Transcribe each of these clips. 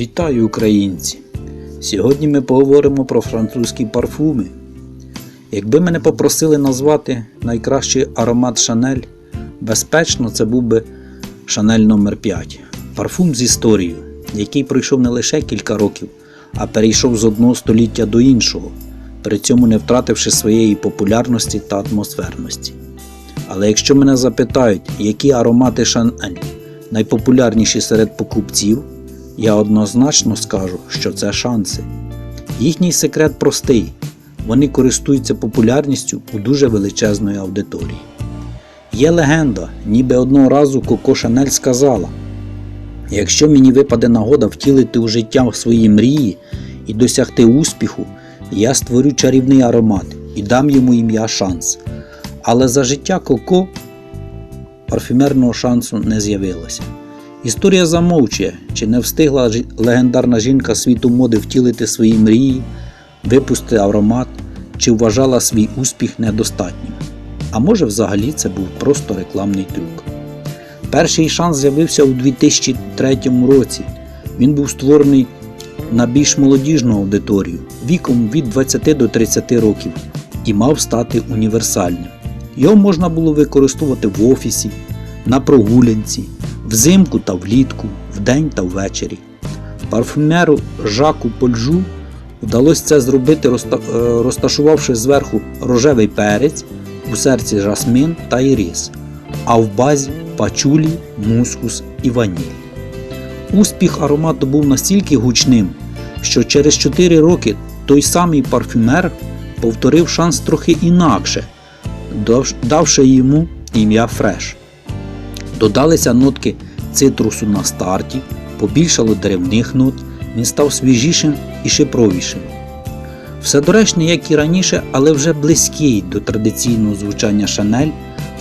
Вітаю українці! Сьогодні ми поговоримо про французькі парфуми. Якби мене попросили назвати найкращий аромат Шанель, безпечно це був би Шанель номер 5 Парфум з історією, який пройшов не лише кілька років, а перейшов з одного століття до іншого, при цьому не втративши своєї популярності та атмосферності. Але якщо мене запитають, які аромати Шанель найпопулярніші серед покупців, я однозначно скажу, що це шанси. Їхній секрет простий: вони користуються популярністю у дуже величезної аудиторії. Є легенда, ніби одного разу Коко Шанель сказала: якщо мені випаде нагода втілити у життя свої мрії і досягти успіху, я створю чарівний аромат і дам йому ім'я шанс. Але за життя Коко парфюмерного шансу не з'явилося. Історія замовчує, чи не встигла легендарна жінка світу моди втілити свої мрії, випустити аромат, чи вважала свій успіх недостатнім. А може взагалі це був просто рекламний трюк. Перший шанс з'явився у 2003 році. Він був створений на більш молодіжну аудиторію віком від 20 до 30 років і мав стати універсальним. Його можна було використовувати в офісі, на прогулянці, взимку та влітку, вдень та ввечері. Парфюмеру Жаку Польжу вдалося це зробити, е, розташувавши зверху рожевий перець, у серці жасмин та ірис, а в базі пачулі, мускус і ваніль. Успіх аромату був настільки гучним, що через 4 роки той самий парфюмер повторив шанс трохи інакше, давши йому ім'я Фреш. Додалися нотки цитрусу на старті, побільшало деревних нот, він став свіжішим і шипровішим. Все доречне, як і раніше, але вже близький до традиційного звучання Шанель,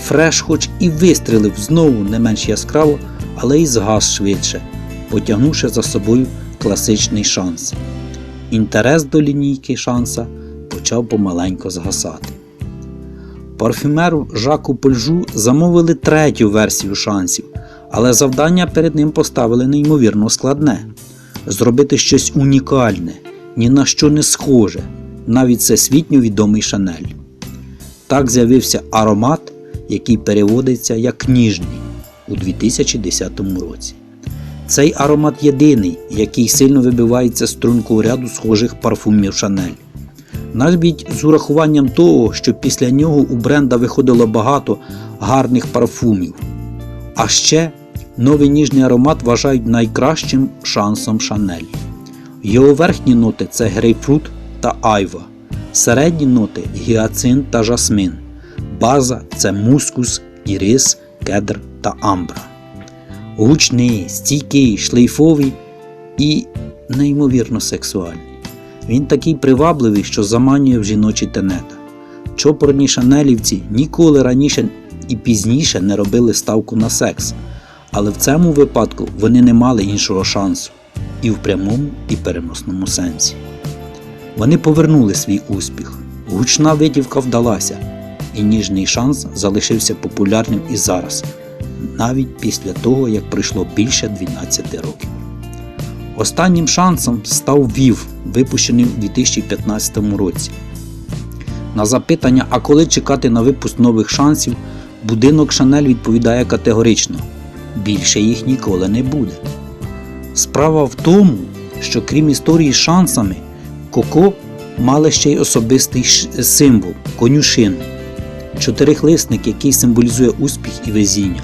Фреш хоч і вистрілив знову не менш яскраво, але й згас швидше, потягнувши за собою класичний шанс. Інтерес до лінійки шанса почав помаленько згасати. Парфюмеру Жаку Польжу замовили третю версію шансів, але завдання перед ним поставили неймовірно складне зробити щось унікальне, ні на що не схоже, навіть всесвітньо відомий Шанель. Так з'явився аромат, який переводиться як ніжний у 2010 році. Цей аромат єдиний, який сильно вибивається з стрункового ряду схожих парфумів Шанель. Навіть з урахуванням того, що після нього у бренда виходило багато гарних парфумів. А ще новий ніжний аромат вважають найкращим шансом Шанель. Його верхні ноти це грейпфрут та айва, середні ноти гіацин та жасмин, база це мускус, ірис, кедр та амбра. Гучний, стійкий, шлейфовий і неймовірно сексуальний. Він такий привабливий, що заманює в жіночі тенета. Чопорні шанелівці ніколи раніше і пізніше не робили ставку на секс, але в цьому випадку вони не мали іншого шансу і в прямому, і переносному сенсі. Вони повернули свій успіх. Гучна витівка вдалася, і ніжний шанс залишився популярним і зараз, навіть після того, як пройшло більше 12 років. Останнім шансом став Вів, випущений у 2015 році. На запитання, а коли чекати на випуск нових шансів, будинок Шанель відповідає категорично: більше їх ніколи не буде. Справа в тому, що крім історії з шансами, Коко мали ще й особистий символ конюшину. Чотирихлисник, який символізує успіх і везіння.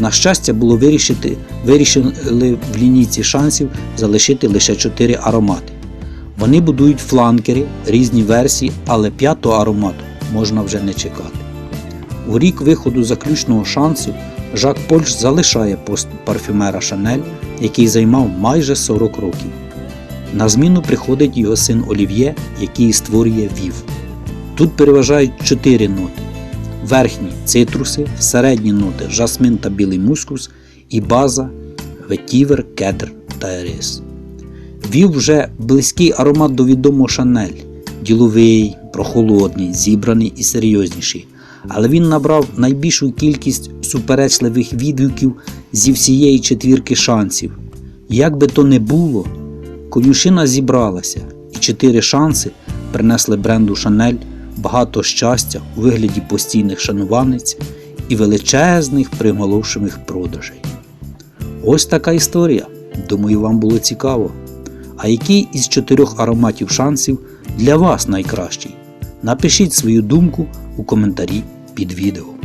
На щастя, було вирішити, вирішили в лінійці шансів залишити лише 4 аромати. Вони будують фланкери, різні версії, але п'ятого аромату можна вже не чекати. У рік виходу заключного шансу Жак Польш залишає пост парфюмера Шанель, який займав майже 40 років. На зміну приходить його син Олів'є, який створює Вів. Тут переважають 4 ноти. Верхні цитруси, середні ноти жасмин та білий мускус і база ветівер, кедр та ерис. Вів вже близький аромат до відомого Шанель, діловий, прохолодний, зібраний і серйозніший. Але він набрав найбільшу кількість суперечливих відгуків зі всієї четвірки шансів. Як би то не було, Конюшина зібралася, і чотири шанси принесли бренду Шанель багато щастя у вигляді постійних шанувальниць і величезних приголошених продажей. Ось така історія. Думаю, вам було цікаво. А який із чотирьох ароматів шансів для вас найкращий? Напишіть свою думку у коментарі під відео.